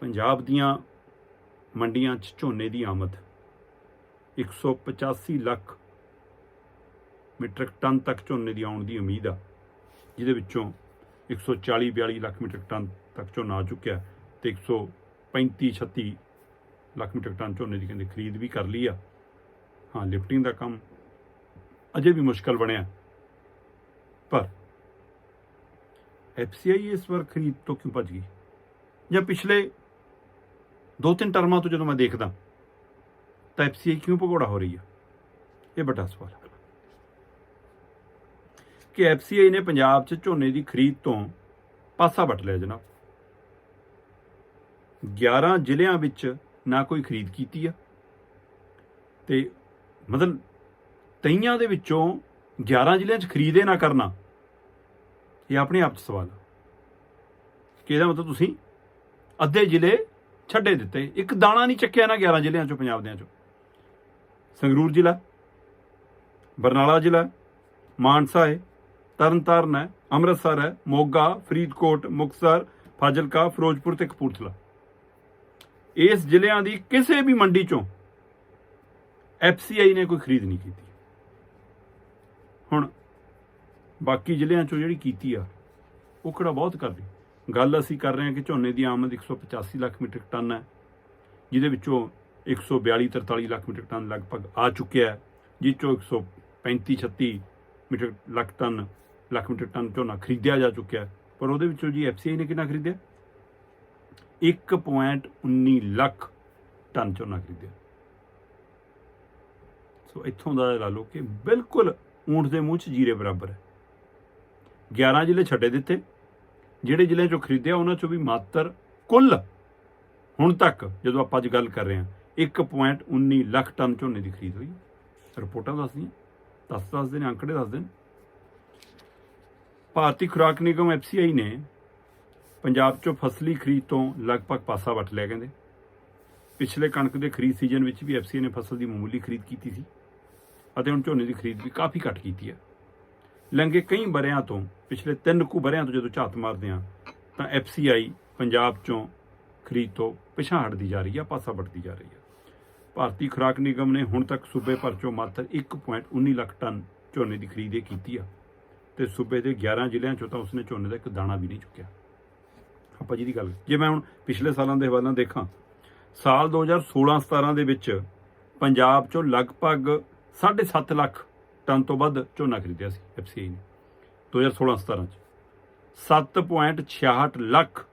ਪੰਜਾਬ ਦੀਆਂ ਮੰਡੀਆਂ 'ਚ ਝੋਨੇ ਦੀ ਆਮਦ। 185 ਲੱਖ ਮੀਟ੍ਰਿਕ ਟਨ ਤੱਕ ਝੋਨੇ ਦੀ ਆਉਣ ਦੀ ਉਮੀਦ ਆ, ਜਿਹਦੇ ਵਿੱਚੋਂ 140 42 ਲੱਖ ਮੀਟ੍ਰਿਕ ਟਨ ਤੱਕ ਝੋਨਾ ਆ ਚੁੱਕਿਆ ਤੇ 135 36 ਲੱਖ ਮੀਟ੍ਰਿਕ ਟਨ ਝੋਨੇ ਦੀ ਕਹਿੰਦੇ ਖਰੀਦ ਵੀ ਕਰ ਲਈ ਆ। ਹਾਂ, ਲਿਫਟਿੰਗ ਦਾ ਕੰਮ ਅਜੇ ਵੀ ਮੁਸ਼ਕਲ ਬਣਿਆ। ਪਰ ਐਫਸੀਆਈ ਇਸ ਵਾਰ ਖਰੀਦ ਤੋਂ ਕਿਉਂ ਭੱਜ ਗਈ? ਜਾਂ ਪਿਛਲੇ ਦੋ ਤਿੰਨ ਟਰਮਾਂ ਤੋਂ ਜਦੋਂ ਮੈਂ ਦੇਖਦਾ, ਤਾਂ ਐਫਸੀਆਈ ਕਿਉਂ ਭਗੌੜਾ ਹੋ ਰਹੀ ਆ? ਇਹ ਵੱਡਾ ਸਵਾਲ ਹੈ। ਕਿ ਐਫਸੀਆਈ ਨੇ ਪੰਜਾਬ 'ਚ ਝੋਨੇ ਦੀ ਖਰੀਦ ਤੋਂ ਪਾਸਾ ਵੱਟ ਲਿਆ ਜਨਾਬ। 11 ਜ਼ਿਲ੍ਹਿਆਂ ਵਿੱਚ ਨਾ ਕੋਈ ਖਰੀਦ ਕੀਤੀ ਆ। ਤੇ ਮਤਲਬ ਤਈਆਂ ਦੇ ਵਿੱਚੋਂ 11 ਜ਼ਿਲ੍ਹਿਆਂ 'ਚ ਖਰੀਦੇ ਨਾ ਕਰਨਾ, ਇਹ ਆਪਣੇ ਆਪ 'ਚ ਸਵਾਲ ਆ। ਕਿ ਇਹਦਾ ਮਤਲਬ ਤੁਸੀਂ? ਅੱਧੇ ਜ਼ਿਲ੍ਹੇ ਛੱਡੇ ਦਿੱਤੇ। ਇੱਕ ਦਾਣਾ ਨਹੀਂ ਚੱਕਿਆ ਨਾ 11 ਜ਼ਿਲ੍ਹਿਆਂ 'ਚੋਂ, ਪੰਜਾਬ ਦਿਆਂ 'ਚੋਂ। ਸੰਗਰੂਰ ਜ਼ਿਲ੍ਹਾ, ਬਰਨਾਲਾ ਜ਼ਿਲ੍ਹਾ, ਮਾਨਸਾ ਹੈ, ਤਰਨਤਾਰਨ ਹੈ, ਅੰਮ੍ਰਿਤਸਰ ਹੈ, ਮੋਗਾ, ਫਰੀਦਕੋਟ, ਮੁਕਤਸਰ, ਫਾਜ਼ਿਲਕਾ, ਫਿਰੋਜ਼ਪੁਰ ਤੇ ਕਪੂਰਥਲਾ। ਇਸ ਜ਼ਿਲ੍ਹਿਆਂ ਦੀ ਕਿਸੇ ਵੀ ਮੰਡੀ 'ਚੋਂ ਐਫਸੀਆਈ ਨੇ ਕੋਈ ਖਰੀਦ ਨਹੀਂ ਕੀਤੀ। ਹੁਣ ਬਾਕੀ ਜ਼ਿਲ੍ਹਿਆਂ 'ਚੋਂ ਜਿਹੜੀ ਕੀਤੀ ਆ, ਉਹ ਕਿਹੜਾ ਬਹੁਤ ਕਰਦੀ। ਗੱਲ ਅਸੀਂ ਕਰ ਰਹੇ ਹਾਂ ਕਿ ਝੋਨੇ ਦੀ ਆਮਦ 185 ਲੱਖ ਮੀਟ੍ਰਿਕ ਟਨ ਹੈ, ਜਿਹਦੇ ਵਿੱਚੋਂ 142 43 ਲੱਖ ਮੀਟ੍ਰਿਕ ਟਨ ਲਗਭਗ ਆ ਚੁੱਕਿਆ ਹੈ ਜਿਸ ਚੋਂ 135 36 metric lakh ton, lakh metric ton ਝੋਨਾ ਖਰੀਦਿਆ ਜਾ ਚੁੱਕਿਆ ਪਰ ਉਹਦੇ ਵਿੱਚੋਂ ਜੀ ਐਫਸੀਆਈ ਨੇ ਕਿੰਨਾ ਖਰੀਦਿਆ? 1.19 ਲੱਖ ਟਨ ਝੋਨਾ ਖਰੀਦਿਆ। ਸੋ ਇੱਥੋਂ ਦਾ ਲਾ ਲਓ ਕਿ ਬਿਲਕੁਲ ਊਂਠ ਦੇ ਮੂੰਹ 'ਚ ਜੀਰੇ ਬਰਾਬਰ ਹੈ। 11 ਜ਼ਿਲ੍ਹੇ ਛੱਡੇ ਦਿੱਤੇ। ਜਿਹੜੇ ਜ਼ਿਲ੍ਹਿਆਂ 'ਚੋਂ ਖਰੀਦਿਆ, ਉਹਨਾਂ 'ਚੋਂ ਵੀ ਮਾਤਰ ਕੁੱਲ ਹੁਣ ਤੱਕ ਜਦੋਂ ਆਪਾਂ ਅੱਜ ਗੱਲ ਕਰ ਰਹੇ ਹਾਂ 1.19 ਲੱਖ ਟਨ ਝੋਨੇ ਦੀ ਖਰੀਦ ਹੋਈ ਰਿਪੋਰਟਾਂ ਦੱਸਦੀਆਂ, ਦੱਸ ਦੱਸਦੇ ਨੇ, ਅੰਕੜੇ ਦੱਸਦੇ ਨੇ। ਭਾਰਤੀ ਖੁਰਾਕ ਨਿਗਮ ਐਫਸੀਆਈ ਨੇ ਪੰਜਾਬ 'ਚੋਂ ਫਸਲੀ ਖਰੀਦ ਤੋਂ ਲਗਭਗ ਪਾਸਾ ਵੱਟ ਲਿਆ, ਕਹਿੰਦੇ। ਪਿਛਲੇ ਕਣਕ ਦੇ ਖਰੀਦ ਸੀਜ਼ਨ ਵਿੱਚ ਵੀ ਐਫਸੀਆਈ ਨੇ ਫਸਲ ਦੀ ਮਾਮੂਲੀ ਖਰੀਦ ਕੀਤੀ ਸੀ ਅਤੇ ਹੁਣ ਝੋਨੇ ਦੀ ਖਰੀਦ ਵੀ ਕਾਫੀ ਘੱਟ ਕੀਤੀ ਹੈ। ਲੰਘੇ ਕਈ ਬਰਿਆਂ ਤੋਂ ਪਿਛਲੇ ਤਿੰਨ ਕੁ ਬਰਿਆਂ ਤੋਂ ਜਦੋਂ ਝਾਤ ਮਾਰਦੇ ਆ ਤਾਂ ਐਫਸੀਆਈ ਪੰਜਾਬ 'ਚੋਂ ਖਰੀਦ ਤੋਂ ਪਿਛਾਂਹ ਹਟਦੀ ਜਾ ਰਹੀ ਆ, ਪਾਸਾ ਵੱਟਦੀ ਜਾ ਰਹੀ ਆ। ਭਾਰਤੀ ਖੁਰਾਕ ਨਿਗਮ ਨੇ ਹੁਣ ਤੱਕ ਸੂਬੇ ਭਰ 'ਚੋਂ ਮਾਤਰ 1.19 ਲੱਖ ਟਨ ਝੋਨੇ ਦੀ ਖਰੀਦ ਇਹ ਕੀਤੀ ਆ ਤੇ ਸੂਬੇ ਦੇ 11 ਜ਼ਿਲ੍ਹਿਆਂ 'ਚੋਂ ਤਾਂ ਉਸਨੇ ਝੋਨੇ ਦਾ ਇੱਕ ਦਾਣਾ ਵੀ ਨਹੀਂ ਚੁੱਕਿਆ। ਆਪਾਂ ਜਿਹਦੀ ਗੱਲ ਜੇ ਮੈਂ ਹੁਣ ਪਿਛਲੇ ਸਾਲਾਂ ਦੇ ਹਵਾਲਾਂ ਦੇਖਾਂ, ਸਾਲ 2016-17 ਦੇ ਵਿੱਚ ਪੰਜਾਬ 'ਚੋਂ ਲਗਭਗ 7.5 ਲੱਖ ਟਨ ਤੋਂ ਵੱਧ ਝੋਨਾ ਖਰੀਦਿਆ ਸੀ ਐਫਸੀਆਈ ਨੇ। 2016-17 ਚ। 7.66 ਲੱਖ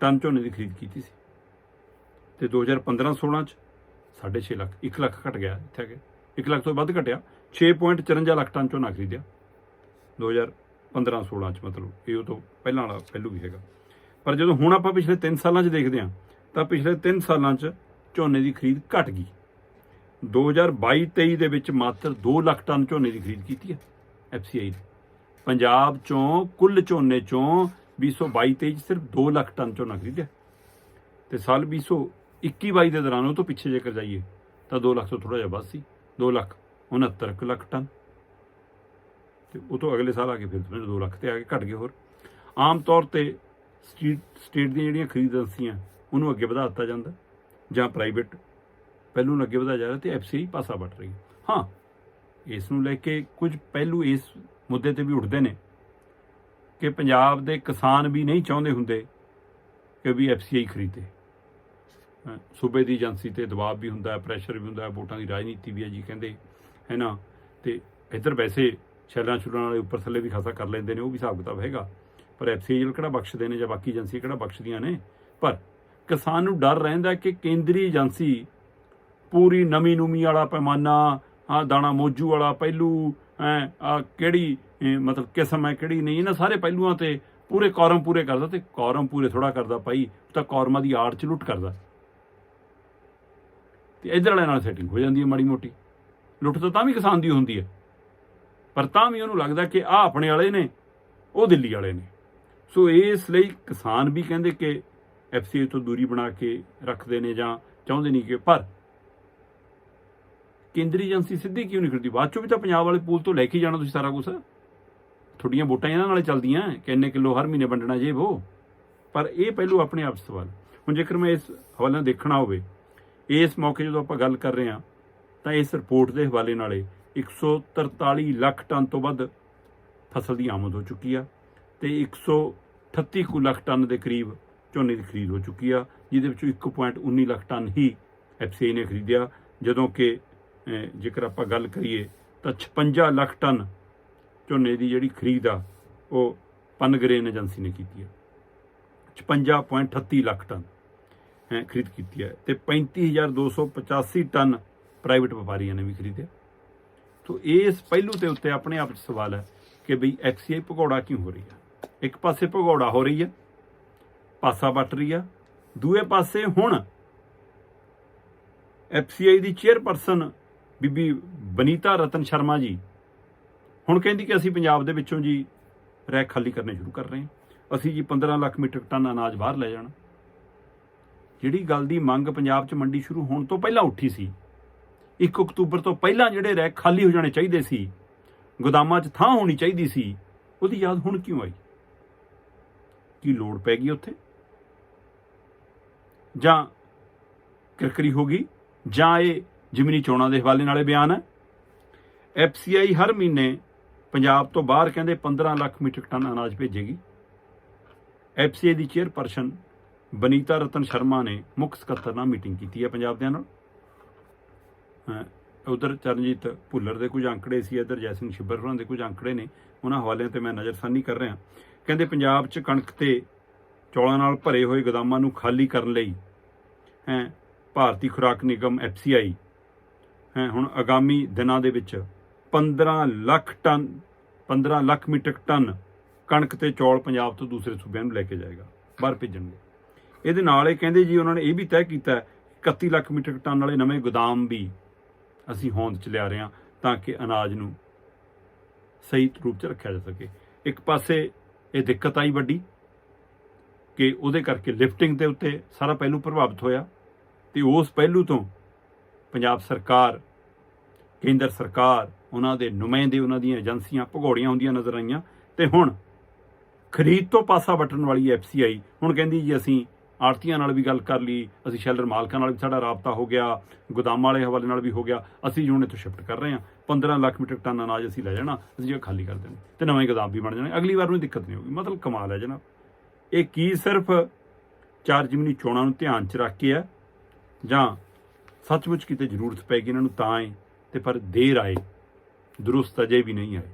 ਟਨ ਝੋਨੇ ਦੀ ਖਰੀਦ ਕੀਤੀ ਸੀ। ਤੇ 2015-16 ਚ 6.5 ਲੱਖ 1 ਲੱਖ ਘਟ ਗਿਆ ਇੱਥੇ ਆ ਕੇ। 1 ਲੱਖ ਤੋਂ ਵੱਧ ਘਟਿਆ। 6.54 ਲੱਖ ਟਨ ਝੋਨਾ ਖਰੀਦਿਆ। 2015-16 ਚ ਮਤਲਬ ਇਹ ਉਹ ਤੋਂ ਪਹਿਲਾਂ ਵਾਲਾ ਪਹਿਲੂ ਵੀ ਹੈਗਾ। ਪਰ ਜਦੋਂ ਹੁਣ ਆਪਾਂ ਪਿਛਲੇ 3 ਸਾਲਾਂ 'ਚ ਦੇਖਦੇ ਹਾਂ, ਤਾਂ ਪਿਛਲੇ 3 ਸਾਲਾਂ 'ਚ ਝੋਨੇ ਦੀ ਖਰੀਦ ਘਟ ਗਈ। 2022-23 ਦੇ ਵਿੱਚ ਮਾਤਰ 2 ਲੱਖ ਟਨ ਝੋਨੇ ਦੀ ਖਰੀਦ ਕੀਤੀ ਹੈ ਐਫਸੀਆਈ ਨੇ ਪੰਜਾਬ ਚੋਂ, ਕੁੱਲ ਝੋਨੇ ਚੋਂ 2022-23 ਚ ਸਿਰਫ 2 ਲੱਖ ਟਨ ਝੋਨਾ ਖਰੀਦਿਆ ਤੇ ਸਾਲ 2021-22 ਦੇ ਦੌਰਾਨ ਉਹ ਤੋਂ ਪਿੱਛੇ ਜੇਕਰ ਜਾਈਏ, ਤਾਂ 2 ਲੱਖ ਤੋਂ ਥੋੜਾ ਜਿਹਾ ਵੱਧ ਸੀ। 2 ਲੱਖ 69 ਕੁ ਲੱਖ ਟਨ। ਤੇ ਉਹ ਤੋਂ ਅਗਲੇ ਸਾਲ ਆ ਕੇ ਫਿਰ 2 ਲੱਖ ਤੇ ਆ ਕੇ ਘਟ ਗਏ ਹੋਰ। ਆਮ ਤੌਰ ਤੇ ਸਟੇਟ ਸਟੇਟ ਦੀਆਂ ਜਿਹੜੀਆਂ ਖਰੀਦ ਏਜੰਸੀਆਂ ਉਹਨੂੰ ਅੱਗੇ ਵਧਾ ਦਿੱਤਾ ਜਾਂਦਾ। ਜਾਂ ਪ੍ਰਾਈਵੇਟ। ਪਹਿਲੂ ਨੂੰ ਅੱਗੇ ਵਧਾਇਆ ਜਾ ਰਿਹਾ ਤੇ ਐਫਸੀਆਈ ਪਾਸਾ ਵੱਟ ਰਹੀ ਹਾਂ, ਇਸ ਨੂੰ ਲੈ ਕੇ ਕੁਝ ਪਹਿਲੂ ਇਸ ਮੁੱਦੇ ਤੇ ਵੀ ਉੱਠਦੇ ਨੇ ਕਿ ਪੰਜਾਬ ਦੇ ਕਿਸਾਨ ਵੀ ਨਹੀਂ ਚਾਹੁੰਦੇ ਹੁੰਦੇ ਕਿ ਵੀ ਐਫਸੀਆਈ ਖਰੀਦੇ। ਸੂਬੇ ਦੀ ਏਜੰਸੀ ਤੇ ਦਬਾਅ ਵੀ ਹੁੰਦਾ ਹੈ ਪ੍ਰੈਸ਼ਰ ਵੀ ਹੁੰਦਾ ਹੈ ਵੋਟਾਂ ਦੀ ਰਾਜਨੀਤੀ ਵੀ ਹੈ ਜੀ ਕਹਿੰਦੇ, ਹੈ ਨਾ? ਤੇ ਇੱਧਰ ਵੈਸੇ ਛੱਲਾਂ ਛੁੱਲਾਂ ਵਾਲੇ ਉੱਪਰ ਥੱਲੇ ਵੀ ਖਾਸਾ ਕਰ ਲੈਂਦੇ ਨੇ, ਉਹ ਵੀ ਹਿਸਾਬ ਕਿਤਾਬ ਹੈਗਾ। ਪਰ ਐਫਸੀਆਈ ਕਿਹੜਾ ਬਖਸ਼ਦੇ ਨੇ ਜਾਂ ਬਾਕੀ ਏਜੰਸੀ ਕਿਹੜਾ ਬਖਸ਼ਦੀਆਂ ਨੇ? ਪਰ ਕਿਸਾਨ ਨੂੰ ਡਰ ਰਹਿੰਦਾ ਕਿ ਕੇਂਦਰੀ ਏਜੰਸੀ ਪੂਰੀ ਨਵੀਂ ਨੂਮੀ ਵਾਲਾ ਪੈਮਾਨਾ ਆ ਦਾਣਾ ਮੋਜੂ ਵਾਲਾ ਪਹਿਲੂ ਆ ਕਿਹੜੀ ਮਤਲਬ ਕਿਸਮ ਹੈ ਕਿਹੜੀ ਨਹੀਂ, ਇਹਨਾਂ ਸਾਰੇ ਪਹਿਲੂਆਂ ਤੇ ਪੂਰੇ ਕੌਰਮ ਪੂਰੇ ਕਰਦਾ ਤੇ ਕੌਰਮ ਪੂਰੇ ਥੋੜਾ ਕਰਦਾ ਭਾਈ ਤਾਂ ਕੌਰਮਾਂ ਦੀ ਆੜ ਚ ਲੁੱਟ ਕਰਦਾ। ਤੇ ਇਧਰ ਵਾਲਿਆਂ ਨਾਲ ਸੈਟਿੰਗ ਹੋ ਜਾਂਦੀ ਹੈ ਮਾੜੀ ਮੋਟੀ। ਲੁੱਟ ਤਾਂ ਤਾਂ ਵੀ ਕਿਸਾਨ ਦੀ ਹੁੰਦੀ ਹੈ। ਪਰ ਤਾਂ ਵੀ ਉਹਨੂੰ ਲੱਗਦਾ ਕਿ ਆ ਆਪਣੇ ਵਾਲੇ ਨੇ, ਉਹ ਦਿੱਲੀ ਵਾਲੇ ਨੇ। ਸੋ ਇਸ ਲਈ ਕਿਸਾਨ ਵੀ ਕਹਿੰਦੇ ਕਿ ਐਫਸੀਏ ਤੋਂ ਦੂਰੀ ਬਣਾ ਕੇ ਰੱਖਦੇ ਨੇ ਜਾਂ ਚਾਹੁੰਦੇ ਨਹੀਂ ਕਿ, ਪਰ ਕੇਂਦਰੀ ਏਜੰਸੀ ਸਿੱਧੀ ਕਿਉਂ ਨਹੀਂ ਖਰੀਦੀ ਬਾਅਦ ਚੋਂ ਵੀ ਤਾਂ ਪੰਜਾਬ ਵਾਲੇ ਪੂਲ ਤੋਂ ਲੈ ਕੇ ਜਾਣਾ ਤੁਸੀਂ ਸਾਰਾ ਕੁਝ ਤੁਹਾਡੀਆਂ ਵੋਟਾਂ ਇਹਨਾਂ ਨਾਲ ਚੱਲਦੀਆਂ ਕਿ ਇੰਨੇ ਕਿਲੋ ਹਰ ਮਹੀਨੇ ਵੰਡਣਾ ਜੇ ਉਹ। ਪਰ ਇਹ ਪਹਿਲੂ ਆਪਣੇ ਆਪ 'ਚ ਸਵਾਲ। ਹੁਣ ਜੇਕਰ ਮੈਂ ਇਸ ਹਵਾਲੇ ਦੇਖਣਾ ਹੋਵੇ, ਇਸ ਮੌਕੇ ਜਦੋਂ ਆਪਾਂ ਗੱਲ ਕਰ ਰਹੇ ਹਾਂ, ਤਾਂ ਇਸ ਰਿਪੋਰਟ ਦੇ ਹਵਾਲੇ ਨਾਲੇ 143 ਲੱਖ ਟਨ ਤੋਂ ਵੱਧ ਫਸਲ ਦੀ ਆਮਦ ਹੋ ਚੁੱਕੀ ਆ ਤੇ 138 ਕੁ ਲੱਖ ਟਨ ਦੇ ਕਰੀਬ ਝੋਨੇ ਦੀ ਖਰੀਦ ਹੋ ਚੁੱਕੀ ਆ, ਜਿਹਦੇ ਵਿੱਚੋਂ 1.19 ਲੱਖ ਟਨ ਹੀ ਐਫਸੀਆਈ ਨੇ ਖਰੀਦਿਆ, ਜਦੋਂ ਕਿ ਜੇਕਰ ਆਪਾਂ ਗੱਲ ਕਰੀਏ ਤਾਂ 56 ਲੱਖ ਟਨ ਝੋਨੇ ਦੀ ਜਿਹੜੀ ਖਰੀਦ ਆ, ਉਹ ਪਨਗਰੇਨ ਏਜੰਸੀ ਨੇ ਕੀਤੀ ਹੈ 56.38 ਲੱਖ ਟਨ ਹੈ ਖਰੀਦ ਕੀਤੀ ਹੈ ਤੇ 35285 ਟਨ ਪ੍ਰਾਈਵੇਟ ਵਪਾਰੀਆਂ ਨੇ ਵੀ ਖਰੀਦਿਆ। ਤੋ ਇਸ ਪਹਿਲੂ ਤੇ ਉੱਤੇ ਆਪਣੇ ਆਪ 'ਚ ਸਵਾਲ ਹੈ ਕਿ ਬਈ ਐਕਸੀਆਈ ਭਗੌੜਾ ਕਿਉਂ ਹੋ ਰਹੀ ਹੈ ਇੱਕ ਪਾਸੇ ਭਗੌੜਾ ਹੋ ਰਹੀ ਹੈ ਪਾਸਾ ਵੱਟ ਰਹੀ ਆ, ਦੂਏ ਪਾਸੇ ਹੁਣ ਐਫਸੀਆਈ ਦੀ ਚੇਅਰਪਰਸਨ ਬੀਬੀ ਬਨੀਤਾ ਰਤਨ ਸ਼ਰਮਾ ਜੀ। ਹੁਣ ਕਹਿੰਦੀ ਕਿ ਅਸੀਂ ਪੰਜਾਬ ਦੇ ਵਿੱਚੋਂ ਜੀ ਰੈਕ ਖਾਲੀ ਕਰਨੇ ਸ਼ੁਰੂ ਕਰ ਰਹੇ ਹਾਂ। ਅਸੀਂ ਜੀ 15 ਲੱਖ ਮੀਟਰ ਟਨ ਅਨਾਜ ਬਾਹਰ ਲੈ ਜਾਣਾ। ਜਿਹੜੀ ਗੱਲ ਦੀ ਮੰਗ ਪੰਜਾਬ 'ਚ ਮੰਡੀ ਸ਼ੁਰੂ ਹੋਣ ਤੋਂ ਪਹਿਲਾਂ ਉੱਠੀ ਸੀ 1 ਅਕਤੂਬਰ ਤੋਂ ਪਹਿਲਾਂ ਜਿਹੜੇ ਰੈਕ ਖਾਲੀ ਹੋ ਜਾਣੇ ਚਾਹੀਦੇ ਸੀ, ਗੋਦਾਮਾਂ 'ਚ ਥਾਂ ਹੋਣੀ ਚਾਹੀਦੀ ਸੀ, ਉਹਦੀ ਯਾਦ ਹੁਣ ਕਿਉਂ ਆਈ? ਕੀ ਲੋੜ ਪੈ ਗਈ ਉੱਥੇ? ਜਾਂ ਕਿਰਕਰੀ ਹੋ ਗਈ, ਜਾਂ ਇਹ ਜਿਮਨੀ ਚੋਣਾਂ ਦੇ ਹਵਾਲੇ ਨਾਲੇ ਬਿਆਨ ਹੈ। ਐਫਸੀਆਈ ਹਰ ਮਹੀਨੇ ਪੰਜਾਬ ਤੋਂ ਬਾਹਰ ਕਹਿੰਦੇ 15 ਲੱਖ ਮੀਟਰ ਟਨ ਅਨਾਜ ਭੇਜੇਗੀ। ਐਫਸੀਆਈ ਦੀ ਚੇਅਰਪਰਸਨ ਬਨੀਤਾ ਰਤਨ ਸ਼ਰਮਾ ਨੇ ਮੁੱਖ ਸਕੱਤਰ ਨਾਲ ਮੀਟਿੰਗ ਕੀਤੀ ਹੈ ਪੰਜਾਬ ਦੇ ਨਾਲ ਉਧਰ ਚਰਨਜੀਤ ਭੁੱਲਰ ਦੇ ਕੁਝ ਅੰਕੜੇ ਸੀ, ਇਧਰ ਜੈ ਸਿੰਘ ਛਿੱਬਰ ਹੋਰਾਂ ਦੇ ਕੁਝ ਅੰਕੜੇ ਨੇ, ਉਹਨਾਂ ਹਵਾਲਿਆਂ ਤੇ ਮੈਂ ਨਜ਼ਰਸਾਨੀ ਕਰ ਰਿਹਾ। ਕਹਿੰਦੇ ਪੰਜਾਬ 'ਚ ਕਣਕ ਤੇ ਚੌਲਾਂ ਨਾਲ ਭਰੇ ਹੋਏ ਗੋਦਾਮਾਂ ਨੂੰ ਖਾਲੀ ਕਰਨ ਲਈ, ਹੈ, ਭਾਰਤੀ ਖੁਰਾਕ ਨਿਗਮ ਐਫਸੀਆਈ ਹੈ ਹੁਣ ਆਗਾਮੀ ਦਿਨਾਂ ਦੇ ਵਿੱਚ 15 lakh ton 15 lakh metric ton ਕਣਕ ਤੇ ਚੌਲ ਪੰਜਾਬ ਤੋਂ ਦੂਸਰੇ ਸੂਬਿਆਂ ਨੂੰ ਲੈ ਕੇ ਜਾਏਗਾ ਬਾਹਰ ਭੇਜਣਗੇ। ਇਹਦੇ ਨਾਲ ਇਹ ਕਹਿੰਦੇ ਜੀ ਉਹਨਾਂ ਨੇ ਇਹ ਵੀ ਤੈਅ ਕੀਤਾ ਹੈ, 31 ਲੱਖ ਮੀਟ੍ਰਿਕ ਟਨ ਵਾਲੇ ਨਵੇਂ ਗੋਦਾਮ ਵੀ ਅਸੀਂ ਹੋਂਦ ਚ ਲਿਆ ਰਹੇ ਹਾਂ ਤਾਂ ਕਿ ਅਨਾਜ ਨੂੰ ਸਹੀ ਰੂਪ ਚ ਰੱਖਿਆ ਜਾ ਸਕੇ। ਇੱਕ ਪਾਸੇ ਇਹ ਦਿੱਕਤ ਆਈ ਵੱਡੀ ਕਿ ਉਹਦੇ ਕਰਕੇ ਲਿਫਟਿੰਗ ਦੇ ਉੱਤੇ ਸਾਰਾ ਪਹਿਲੂ ਪ੍ਰਭਾਵਿਤ ਹੋਇਆ ਤੇ ਉਸ ਪਹਿਲੂ ਤੋਂ ਪੰਜਾਬ ਸਰਕਾਰ, ਕੇਂਦਰ ਸਰਕਾਰ, ਉਹਨਾਂ ਦੇ ਨੁਮਾਇੰਦੇ, ਉਹਨਾਂ ਦੀਆਂ ਏਜੰਸੀਆਂ ਭਗੌੜੀਆਂ ਹੁੰਦੀਆਂ ਨਜ਼ਰ ਆਈਆਂ ਤੇ ਹੁਣ ਖਰੀਦ ਤੋਂ ਪਾਸਾ ਵਟਣ ਵਾਲੀ ਐਫਸੀਆਈ, ਹੁਣ ਕਹਿੰਦੀ ਜੀ ਅਸੀਂ ਆੜਤੀਆਂ ਨਾਲ ਵੀ ਗੱਲ ਕਰ ਲਈ, ਅਸੀਂ ਸ਼ੈਲਰ ਮਾਲਕਾਂ ਨਾਲ ਵੀ ਸਾਡਾ ਰਾਬਤਾ ਹੋ ਗਿਆ, ਗੋਦਾਮਾਂ ਵਾਲੇ ਹਵਾਲੇ ਨਾਲ ਵੀ ਹੋ ਗਿਆ, ਅਸੀਂ ਹੁਣ ਇੱਥੋਂ ਸ਼ਿਫਟ ਕਰ ਰਹੇ ਹਾਂ 15 ਲੱਖ ਮੀਟਰ ਟਨ ਅਨਾਜ ਅਸੀਂ ਲੈ ਜਾਣਾ, ਅਸੀਂ ਜਗ੍ਹਾ ਖਾਲੀ ਕਰ ਦੇਣੀ ਤੇ ਨਵੇਂ ਗੋਦਾਮ ਵੀ ਬਣ ਜਾਣੇ, ਅਗਲੀ ਵਾਰ ਨੂੰ ਦਿੱਕਤ ਨਹੀਂ ਹੋਊਗੀ, ਮਤਲਬ ਕਮਾਲ ਹੈ ਜਨਾਬ। ਇਹ ਕੀ ਸਿਰਫ ਚਾਰ ਜਿਮਨੀ ਚੋਣਾਂ ਨੂੰ ਧਿਆਨ 'ਚ ਰੱਖ ਕੇ ਹੈ ਜਾਂ ਸੱਚਮੁੱਚ ਕਿਤੇ ਜ਼ਰੂਰਤ ਪੈ ਗਈ ਇਹਨਾਂ ਨੂੰ ਤਾਂ ਹੈ ਤੇ ਪਰ ਦੇਰ ਆਏ, ਦਰੁਸਤ ਅਜੇ ਵੀ ਨਹੀਂ ਆਏ।